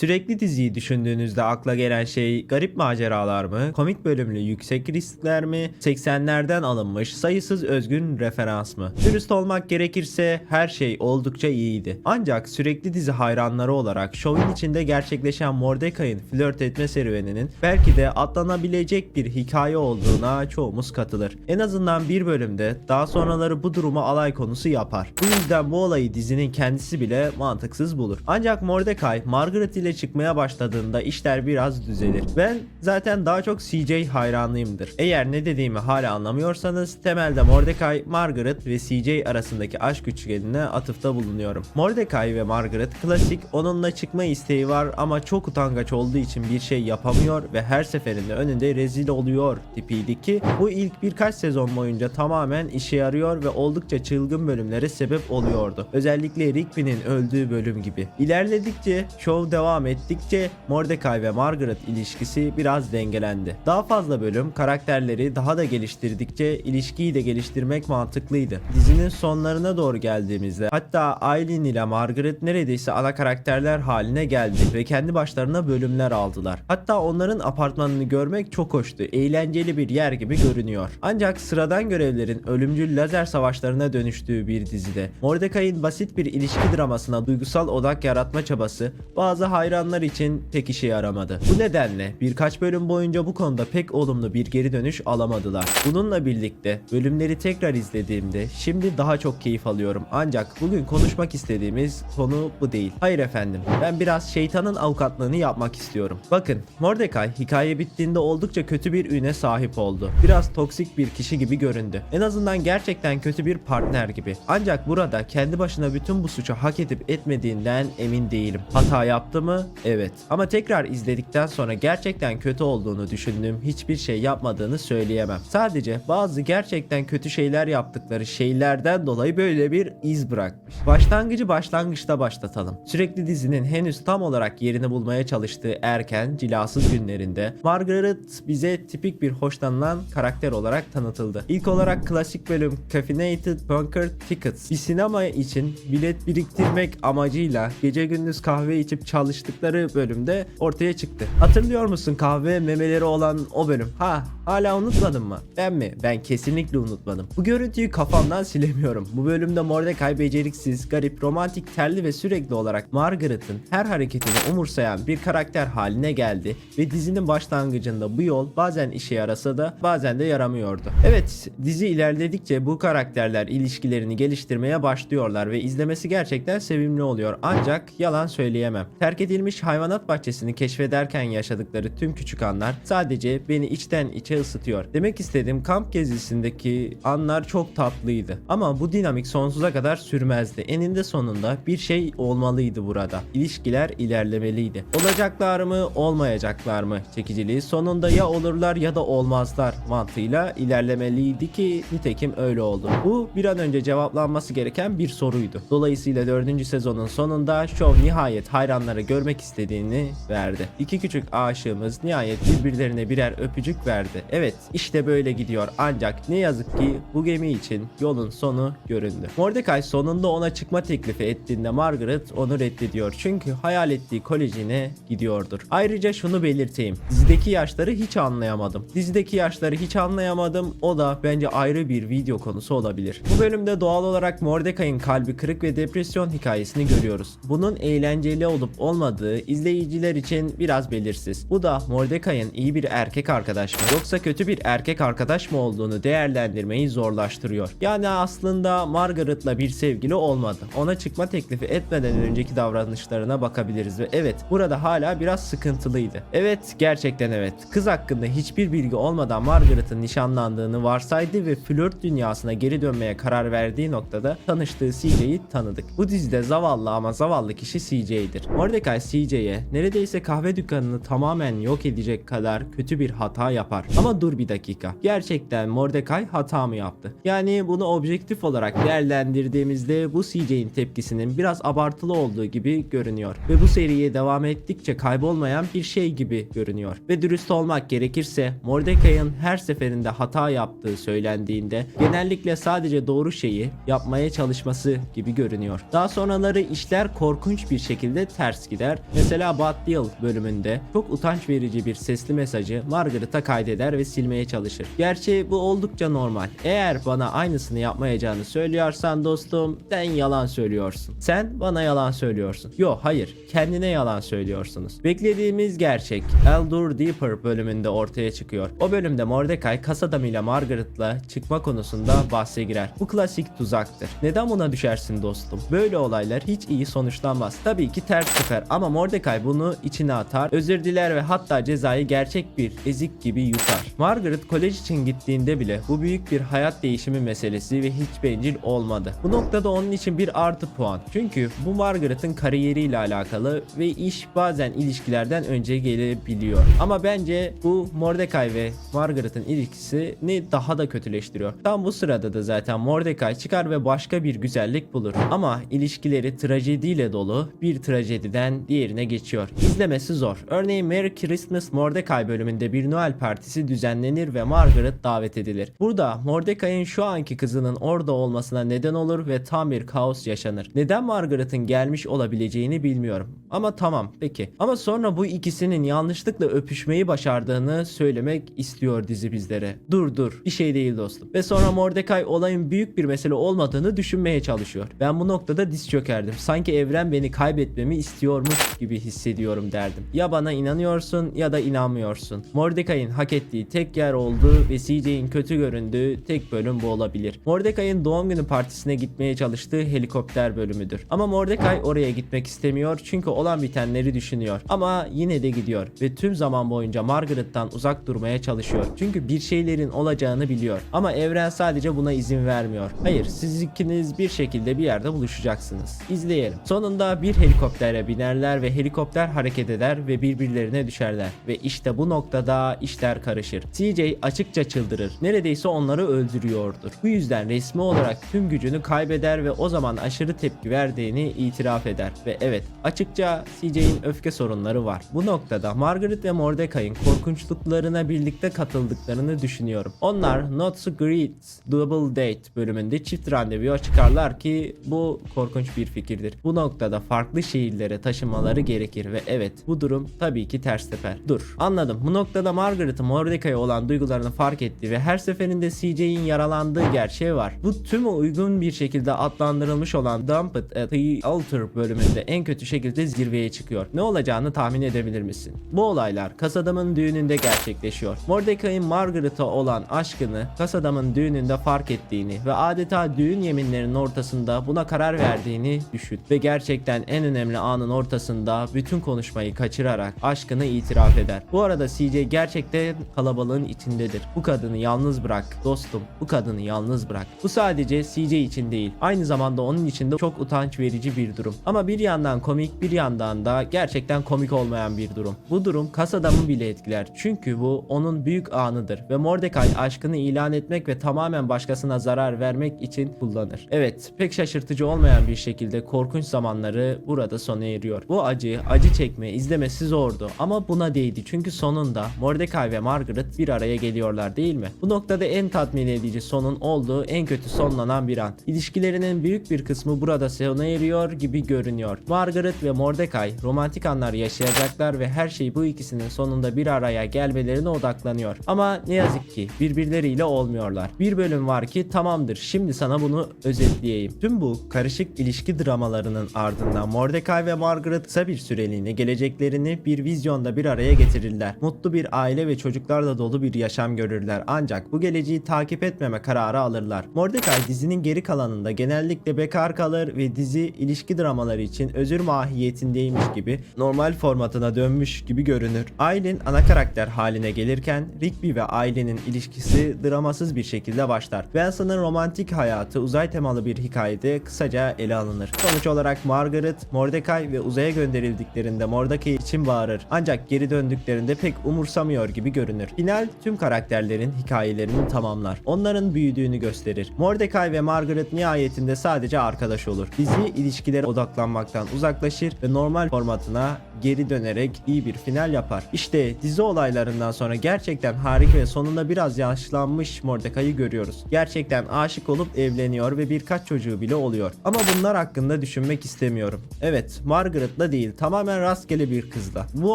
Sürekli diziyi düşündüğünüzde akla gelen şey garip maceralar mı, komik bölümlü yüksek riskler mi, 80'lerden alınmış sayısız özgün referans mı? Dürüst olmak gerekirse her şey oldukça iyiydi. Ancak sürekli dizi hayranları olarak şovun içinde gerçekleşen Mordecai'nin flört etme serüveninin belki de atlanabilecek bir hikaye olduğuna çoğumuz katılır. En azından bir bölümde daha sonraları bu durumu alay konusu yapar. Bu yüzden bu olayı dizinin kendisi bile mantıksız bulur. Ancak Mordecai, Margaret ile çıkmaya başladığında işler biraz düzelir. Ben zaten daha çok CJ hayranlıyımdır. Eğer ne dediğimi hala anlamıyorsanız temelde Mordecai, Margaret ve CJ arasındaki aşk üçgenine atıfta bulunuyorum. Mordecai ve Margaret klasik onunla çıkma isteği var ama çok utangaç olduğu için bir şey yapamıyor ve her seferinde önünde rezil oluyor tipiydi ki bu ilk birkaç sezon boyunca tamamen işe yarıyor ve oldukça çılgın bölümlere sebep oluyordu. Özellikle Rigby'nin öldüğü bölüm gibi. İlerledikçe, show devam ettikçe Mordecai ve Margaret ilişkisi biraz dengelendi. Daha fazla bölüm karakterleri daha da geliştirdikçe ilişkiyi de geliştirmek mantıklıydı. Dizinin sonlarına doğru geldiğimizde hatta Aileen ile Margaret neredeyse ana karakterler haline geldi ve kendi başlarına bölümler aldılar. Hatta onların apartmanını görmek çok hoştu. Eğlenceli bir yer gibi görünüyor. Ancak sıradan görevlerin ölümcül lazer savaşlarına dönüştüğü bir dizide Mordecai'nin basit bir ilişki dramasına duygusal odak yaratma çabası bazı hayranlar için pek işe yaramadı. Bu nedenle birkaç bölüm boyunca bu konuda pek olumlu bir geri dönüş alamadılar. Bununla birlikte bölümleri tekrar izlediğimde şimdi daha çok keyif alıyorum. Ancak bugün konuşmak istediğimiz konu bu değil. Hayır efendim. Ben biraz şeytanın avukatlığını yapmak istiyorum. Bakın Mordecai hikaye bittiğinde oldukça kötü bir üne sahip oldu. Biraz toksik bir kişi gibi göründü. En azından gerçekten kötü bir partner gibi. Ancak burada kendi başına bütün bu suçu hak edip etmediğinden emin değilim. Hata yaptı mı? Evet. Ama tekrar izledikten sonra gerçekten kötü olduğunu düşündüğüm hiçbir şey yapmadığını söyleyemem. Sadece bazı gerçekten kötü şeyler yaptıkları şeylerden dolayı böyle bir iz bırakmış. Başlangıcı başlangıçta başlatalım. Sürekli dizinin henüz tam olarak yerini bulmaya çalıştığı erken, cilasız günlerinde Margaret bize tipik bir hoşlanılan karakter olarak tanıtıldı. İlk olarak klasik bölüm Caffeinated Bunker Tickets bir sinema için bilet biriktirmek amacıyla gece gündüz kahve içip çalıştıkları bölümde ortaya çıktı. Hatırlıyor musun kahve memeleri olan o bölüm? Ha hala unutmadın mı? Ben mi? Ben kesinlikle unutmadım. Bu görüntüyü kafamdan silemiyorum. Bu bölümde Mordecai beceriksiz, garip, romantik, terli ve sürekli olarak Margaret'ın her hareketini umursayan bir karakter haline geldi ve dizinin başlangıcında bu yol bazen işe yarasa da bazen de yaramıyordu. Evet, dizi ilerledikçe bu karakterler ilişkilerini geliştirmeye başlıyorlar ve izlemesi gerçekten sevimli oluyor. Ancak yalan söyleyemem. Terk edilmiş hayvanat bahçesini keşfederken yaşadıkları tüm küçük anlar sadece beni içten içe ısıtıyor. Demek istediğim kamp gezisindeki anlar çok tatlıydı. Ama bu dinamik sonsuza kadar sürmezdi. Eninde sonunda bir şey olmalıydı burada. İlişkiler ilerlemeliydi. Olacaklar mı, olmayacaklar mı çekiciliği sonunda ya olurlar ya da olmazlar mantığıyla ilerlemeliydi ki nitekim öyle oldu. Bu bir an önce cevaplanması gereken bir soruydu. Dolayısıyla 4. sezonun sonunda Show nihayet hayranlara görmek istediğini verdi. İki küçük aşığımız nihayet birbirlerine birer öpücük verdi. Evet işte böyle gidiyor ancak ne yazık ki bu gemi için yolun sonu göründü. Mordecai sonunda ona çıkma teklifi ettiğinde Margaret onu reddediyor çünkü hayal ettiği kolejine gidiyordur. Ayrıca şunu belirteyim. Dizideki yaşları hiç anlayamadım. Dizideki yaşları hiç anlayamadım. O da bence ayrı bir video konusu olabilir. Bu bölümde doğal olarak Mordecai'nin kalbi kırık ve depresyon hikayesini görüyoruz. Bunun eğlenceli olup olmadığı izleyiciler için biraz belirsiz. Bu da Mordecai'nin iyi bir erkek arkadaş mı yoksa kötü bir erkek arkadaş mı olduğunu değerlendirmeyi zorlaştırıyor. Yani aslında Margaret'la bir sevgili olmadı. Ona çıkma teklifi etmeden önceki davranışlarına bakabiliriz ve evet burada hala biraz sıkıntılıydı. Evet gerçekten evet. Kız hakkında hiçbir bilgi olmadan Margaret'ın nişanlandığını varsaydı ve flört dünyasına geri dönmeye karar verdiği noktada tanıştığı CJ'yi tanıdık. Bu dizide zavallı ama zavallı kişi CJ'dir. Mordecai CJ'ye neredeyse kahve dükkanını tamamen yok edecek kadar kötü bir hata yapar. Ama dur bir dakika. Gerçekten Mordecai hata mı yaptı? Yani bunu objektif olarak değerlendirdiğimizde bu CJ'in tepkisinin biraz abartılı olduğu gibi görünüyor. Ve bu seriye devam ettikçe kaybolmayan bir şey gibi görünüyor. Ve dürüst olmak gerekirse Mordecai'ın her seferinde hata yaptığı söylendiğinde genellikle sadece doğru şeyi yapmaya çalışması gibi görünüyor. Daha sonraları işler korkunç bir şekilde ters gider karakter mesela Bad Deal bölümünde çok utanç verici bir sesli mesajı Margaret'a kaydeder ve silmeye çalışır. Gerçi bu oldukça normal. Eğer bana aynısını yapmayacağını söylüyorsan dostum sen yalan söylüyorsun. Sen bana yalan söylüyorsun. Yo hayır kendine yalan söylüyorsunuz. Beklediğimiz gerçek Eldur Deeper bölümünde ortaya çıkıyor. O bölümde Mordecai kas adamıyla Margaret'la çıkma konusunda bahse girer. Bu klasik tuzaktır. Neden buna düşersin dostum? Böyle olaylar hiç iyi sonuçlanmaz. Tabii ki ters sefer ama Mordecai bunu içine atar, özür diler ve hatta cezayı gerçek bir ezik gibi yutar. Margaret kolej için gittiğinde bile bu büyük bir hayat değişimi meselesi ve hiç bencil olmadı. Bu noktada onun için bir artı puan. Çünkü bu Margaret'ın kariyeriyle alakalı ve iş bazen ilişkilerden önce gelebiliyor. Ama bence bu Mordecai ve Margaret'ın ilişkisini daha da kötüleştiriyor. Tam bu sırada da zaten Mordecai çıkar ve başka bir güzellik bulur. Ama ilişkileri trajediyle dolu bir trajediden diğerine geçiyor. İzlemesi zor. Örneğin Merry Christmas Mordecai bölümünde bir Noel partisi düzenlenir ve Margaret davet edilir. Burada Mordecai'nin şu anki kızının orada olmasına neden olur ve tam bir kaos yaşanır. Neden Margaret'ın gelmiş olabileceğini bilmiyorum. Ama tamam peki. Ama sonra bu ikisinin yanlışlıkla öpüşmeyi başardığını söylemek istiyor dizi bizlere. Dur dur bir şey değil dostum. Ve sonra Mordecai olayın büyük bir mesele olmadığını düşünmeye çalışıyor. Ben bu noktada diz çökerdim. Sanki evren beni kaybetmemi istiyormuş gibi hissediyorum derdim. Ya bana inanıyorsun ya da inanmıyorsun. Mordecai'nin hak ettiği tek yer oldu ve CJ'in kötü göründüğü tek bölüm bu olabilir. Mordecai'nin doğum günü partisine gitmeye çalıştığı helikopter bölümüdür. Ama Mordecai oraya gitmek istemiyor çünkü olan bitenleri düşünüyor. Ama yine de gidiyor ve tüm zaman boyunca Margaret'tan uzak durmaya çalışıyor. Çünkü bir şeylerin olacağını biliyor. Ama evren sadece buna izin vermiyor. Hayır siz ikiniz bir şekilde bir yerde buluşacaksınız. İzleyelim. Sonunda bir helikoptere binerler ve helikopter hareket eder ve birbirlerine düşerler. Ve işte bu noktada işler karışır. CJ açıkça çıldırır. Neredeyse onları öldürüyordur. Bu yüzden resmi olarak tüm gücünü kaybeder ve o zaman aşırı tepki verdiğini itiraf eder. Ve evet açıkça CJ'in öfke sorunları var. Bu noktada Margaret ve Mordecai'nin korkunçluklarına birlikte katıldıklarını düşünüyorum. Onlar Not So Great Double Date bölümünde çift randevuya çıkarlar ki bu korkunç bir fikirdir. Bu noktada farklı şehirlere taşınmaları gerekir ve evet bu durum tabii ki ters teper. Dur anladım. Bu noktada Margaret'ın Mordecai'ye olan duygularını fark etti ve her seferinde CJ'in yaralandığı gerçeği var. Bu tüm uygun bir şekilde adlandırılmış olan Dumped at the Altar bölümünde en kötü şekilde zirveye çıkıyor. Ne olacağını tahmin edebilir misin? Bu olaylar Kasadam'ın düğününde gerçekleşiyor. Mordecai'nin Margaret'a olan aşkını Kasadam'ın düğününde fark ettiğini ve adeta düğün yeminlerinin ortasında buna karar verdiğini düşün. Ve gerçekten en önemli anın ortasında bütün konuşmayı kaçırarak aşkını itiraf eder. Bu arada CJ gerçekten kalabalığın içindedir. Bu kadını yalnız bırak dostum. Bu kadını yalnız bırak. Bu sadece CJ için değil. Aynı zamanda onun için de çok utanç verici bir durum. Ama bir yandan komik bir yandan da gerçekten komik olmayan bir durum. Bu durum kas adamı bile etkiler. Çünkü bu onun büyük anıdır ve Mordecai aşkını ilan etmek ve tamamen başkasına zarar vermek için kullanır. Evet, pek şaşırtıcı olmayan bir şekilde korkunç zamanları burada sona eriyor. Bu acı, acı çekme, izlemesi zordu ama buna değdi çünkü sonunda Mordecai ve Margaret bir araya geliyorlar değil mi? Bu noktada en tatmin edici sonun olduğu en kötü sonlanan bir an. İlişkilerinin büyük bir kısmı burada sona eriyor gibi görünüyor. Margaret ve Mordecai romantik anlar yaşayacaklar ve her şey bu ikisinin sonunda bir araya gelmelerine odaklanıyor. Ama ne yazık ki birbirleriyle olmuyorlar. Bir bölüm var ki tamamdır şimdi sana bunu özetleyeyim. Tüm bu karışık ilişki dramalarının ardından Mordecai ve Margaret kısa bir süreliğine geleceklerini bir vizyonda bir araya getirirler. Mutlu bir aile ve çocuklarla dolu bir yaşam görürler ancak bu geleceği takip etmeme kararı alırlar. Mordecai dizinin geri kalanında genellikle bekar kalır ve dizi ilişki dramaları için özür mahiyetindeymiş gibi normal formatına dönmüş gibi görünür. Ailen ana karakter haline gelirken Rigby ve ailenin ilişkisi dramasız bir şekilde başlar. Benson'ın romantik hayatı uzay temalı bir hikayede kısaca ele alınır. Sonuç olarak Margaret, Mordecai ve uzaya gönderildiklerinde Mordecai için bağırır. Ancak geri döndüklerinde pek umursamıyor gibi görünür. Final tüm karakterlerin hikayelerini tamamlar. Onların büyüdüğünü gösterir. Mordecai ve Margaret nihayetinde sadece arkadaş olur. Dizi ilişkilere odaklanmaktan uzaklaşır ve normal formatına geri dönerek iyi bir final yapar. İşte dizi olaylarından sonra gerçekten harika ve sonunda biraz yaşlanmış Mordecai'yi görüyoruz. Gerçekten aşık olup evleniyor ve birkaç çocuğu bile oluyor. Ama bunlar hakkında düşünmek istemiyorum. Evet, Margaret Margaret'la değil tamamen rastgele bir kızla. Bu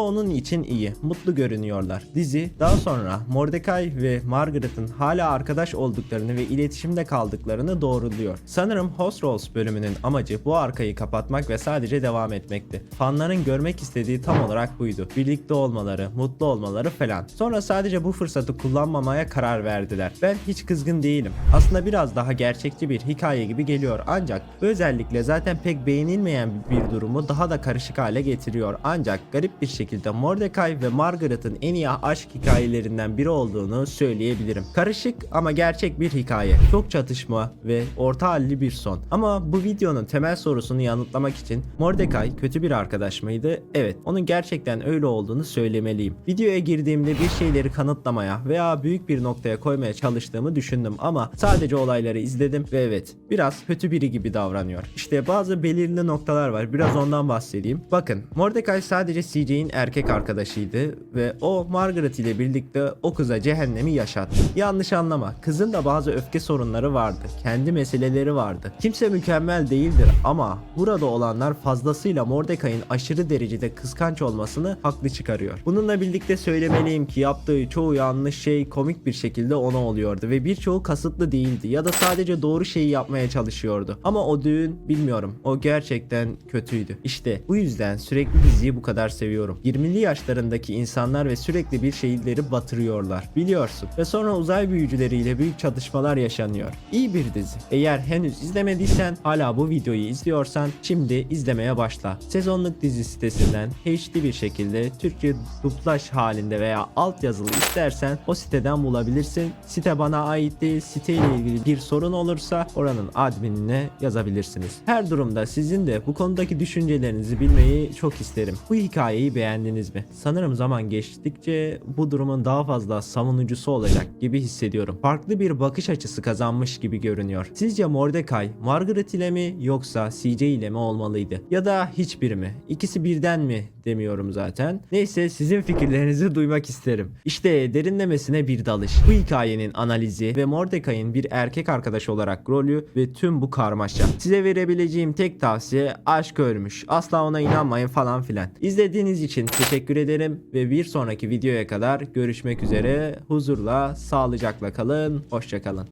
onun için iyi. Mutlu görünüyorlar. Dizi daha sonra Mordecai ve Margaret'ın hala arkadaş olduklarını ve iletişimde kaldıklarını doğruluyor. Sanırım Host Rolls bölümünün amacı bu arkayı kapatmak ve sadece devam etmekti. Fanların görmek istediği tam olarak buydu. Birlikte olmaları, mutlu olmaları falan. Sonra sadece bu fırsatı kullanmamaya karar verdiler. Ben hiç kızgın değilim. Aslında biraz daha gerçekçi bir hikaye gibi geliyor ancak özellikle zaten pek beğenilmeyen bir durumu daha da karışık hale getiriyor. Ancak garip bir şekilde Mordecai ve Margaret'ın en iyi aşk hikayelerinden biri olduğunu söyleyebilirim. Karışık ama gerçek bir hikaye. Çok çatışma ve orta halli bir son. Ama bu videonun temel sorusunu yanıtlamak için Mordecai kötü bir arkadaş mıydı? Evet, onun gerçekten öyle olduğunu söylemeliyim. Videoya girdiğimde bir şeyleri kanıtlamaya veya büyük bir noktaya koymaya çalıştığımı düşündüm ama sadece olayları izledim ve evet, biraz kötü biri gibi davranıyor. İşte bazı belirli noktalar var. Biraz ondan bahsedeyim. Bakın, Mordecai sadece CJ'in erkek arkadaşıydı ve o Margaret ile birlikte o kıza cehennemi yaşattı. Yanlış anlama. Kızın da bazı öfke sorunları vardı. Kendi meseleleri vardı. Kimse mükemmel değildir ama burada olanlar fazlasıyla Mordecai'nin aşırı derecede kıskanç olmasını haklı çıkarıyor. Bununla birlikte söylemeliyim ki yaptığı çoğu yanlış şey komik bir şekilde ona oluyordu ve birçoğu kasıtlı değildi ya da sadece doğru şeyi yapmaya çalışıyordu. Ama o düğün bilmiyorum. O gerçekten kötüydü. İşte bu yüzden sürekli diziyi bu kadar seviyorum. 20'li yaşlarındaki insanlar ve sürekli bir şeyleri batırıyorlar. Biliyorsun. Ve sonra uzay büyücüleriyle büyük çatışmalar yaşanıyor. İyi bir dizi. Eğer henüz izlemediysen hala bu videoyu izliyorsan şimdi izlemeye başla. Sezonluk dizi sitesinden HD bir şekilde Türkçe dublaj halinde veya altyazılı istersen o siteden bulabilirsin. Site bana ait değil. Site ile ilgili bir sorun olursa oranın adminine yazabilirsiniz. Her durumda sizin de bu konudaki düşüncelerinizi bilmeyi çok isterim. Bu hikayeyi beğendiniz mi? Sanırım zaman geçtikçe bu durumun daha fazla savunucusu olacak gibi hissediyorum. Farklı bir bakış açısı kazanmış gibi görünüyor. Sizce Mordecai Margaret ile mi yoksa CJ ile mi olmalıydı? Ya da hiçbiri mi? İkisi birden mi demiyorum zaten. Neyse sizin fikirlerinizi duymak isterim. İşte derinlemesine bir dalış. Bu hikayenin analizi ve Mordecai'nin bir erkek arkadaş olarak rolü ve tüm bu karmaşa. Size verebileceğim tek tavsiye aşk ölmüş. Ona inanmayın falan filan. İzlediğiniz için teşekkür ederim ve bir sonraki videoya kadar görüşmek üzere. Huzurla, sağlıcakla kalın. Hoşçakalın.